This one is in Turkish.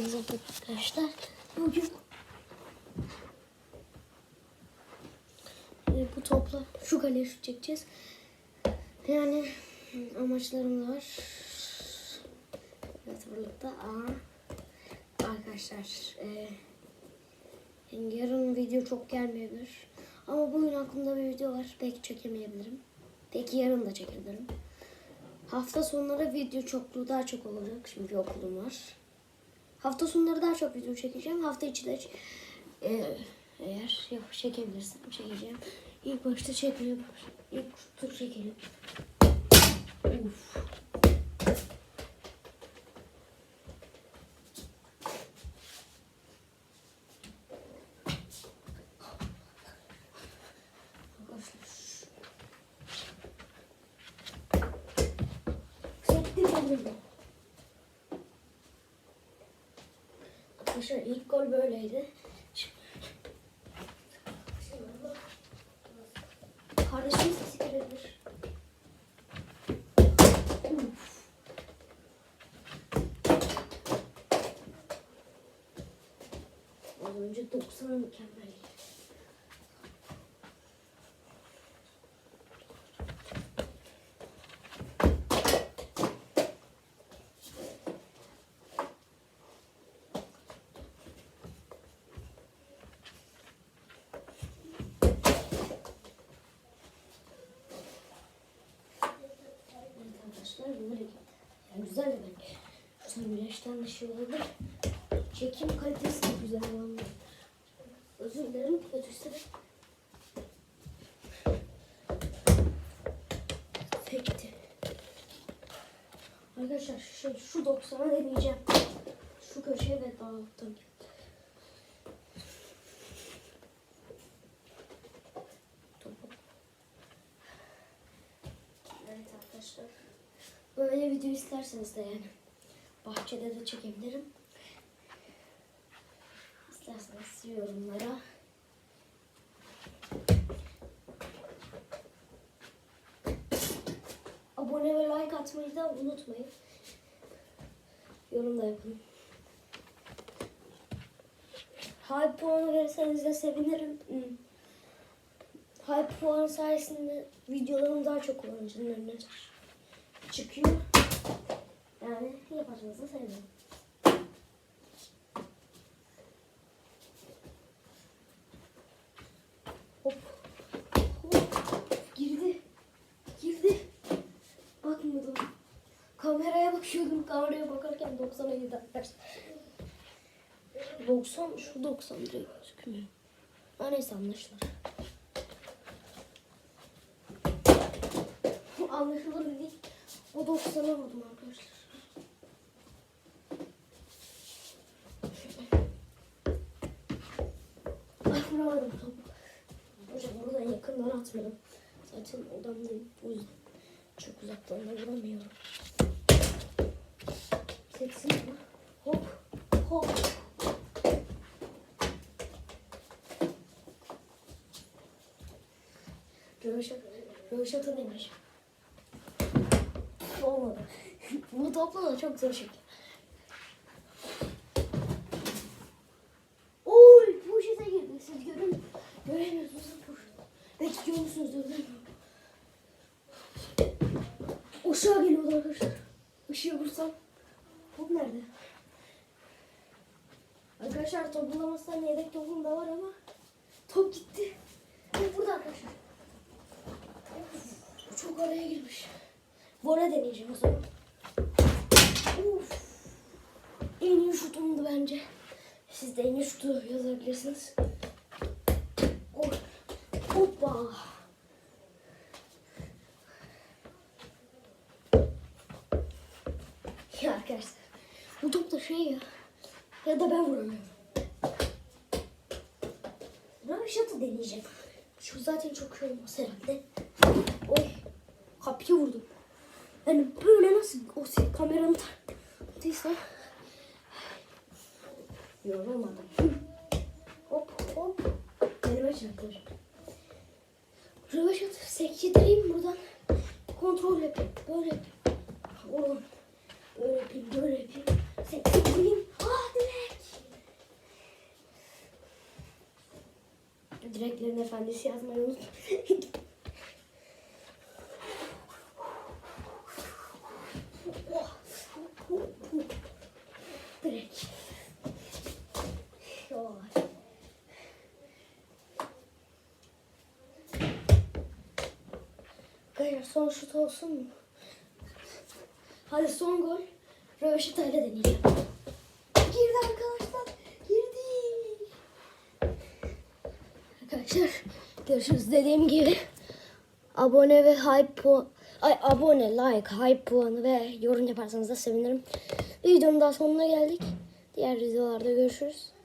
Arkadaşlar bugün bu topla şu kaleye şut çekeceğiz. Yani amaçlarım da var. Evet burada ama arkadaşlar e, yarın video çok gelmeyebilir. Ama bugün aklımda bir video var. Belki çekemeyebilirim. Belki yarın da çekebilirim. Hafta sonları video çokluğu daha çok olacak. Şimdi okulum var. Hafta sonları daha çok video çekeceğim. Hafta içi de e, eğer yok çekebilirsem çekeceğim. İlk başta baş- İlk tur çekelim. Uf. Çektim onu. Arkadaşlar ilk gol böyleydi. Kardeşim sesi gelebilir. Az önce 90'a mükemmel. Evet arkadaşlar böyle yani güzel de bence. Şu an güneşten dışı olabilir. Çekim kalitesi de güzel vallahi. Özür dilerim kötüyse de. Pekti. Arkadaşlar şey, şu 90'a deneyeceğim. Şu köşeye ve daha. Topu. Evet arkadaşlar. Böyle video isterseniz de yani bahçede de çekebilirim. İsterseniz yorumlara. Abone ve like atmayı da unutmayın. Yorum da yapın. Hype puanı verirseniz de sevinirim. Hmm. Hype puan sayesinde videolarım daha çok kullanıcının önüne çıkıyor. Yani da sevinirim. Hop. Hop. Girdi. Girdi. Bakmadım. Kameraya bakıyordum. Kameraya bakarken 90'a girdi arkadaşlar. 90 şu 90 direkt gözükmüyor. Ha neyse anlaşılır. Anlaşılır değil. O 90'a vurdum arkadaşlar. Ay vuramadım topu. Hocam buradan yakından atmadım. Zaten odamdayım. O yüzden çok uzaktan da vuramıyorum. Seksin ama. Hop. Hop. Röveşat, röveşata demiş. Olmadı. Bu topla da çok zor şekil. Oy poşete girdi. Siz görün. Göremiyorsunuz poşet. Belki görüyorsunuz göremiyorum. Uşağa geliyordu arkadaşlar. Işığı vursam. Top nerede? Arkadaşlar top bulamazsan yedek topum da var ama top gitti. Top burada arkadaşlar. Çok araya girmiş. Vole deneyeceğim o zaman. Uf. En iyi şutumdu bence. Siz de en iyi şutu yazabilirsiniz. Oh. Hoppa. Ya arkadaşlar. Bu top da şey ya. Ya da ben vuramıyorum. Röveşatı deneyeceğim. Şu zaten çok şey olmaz herhalde. Oy. Kapıyı vurdum. Yani böyle nasıl o kameranın taktıysa yorulmadım. Hop hop. Röveş atar. Röveş atıp sektireyim buradan. Kontrol yapayım. Böyle yapayım. Oradan. Böyle yapayım. Böyle yapayım. Sektireyim. Ah direkt. Direklerin efendisi yazmayı unutmayın. Gayet son şut olsun mu? Hadi son gol. Röveşata ile deneyeceğim. Girdi arkadaşlar. Girdi. Arkadaşlar görüşürüz dediğim gibi. Abone ve hype puan Ay abone, like, hype puanı ve yorum yaparsanız da sevinirim. Videonun daha sonuna geldik. Diğer videolarda görüşürüz.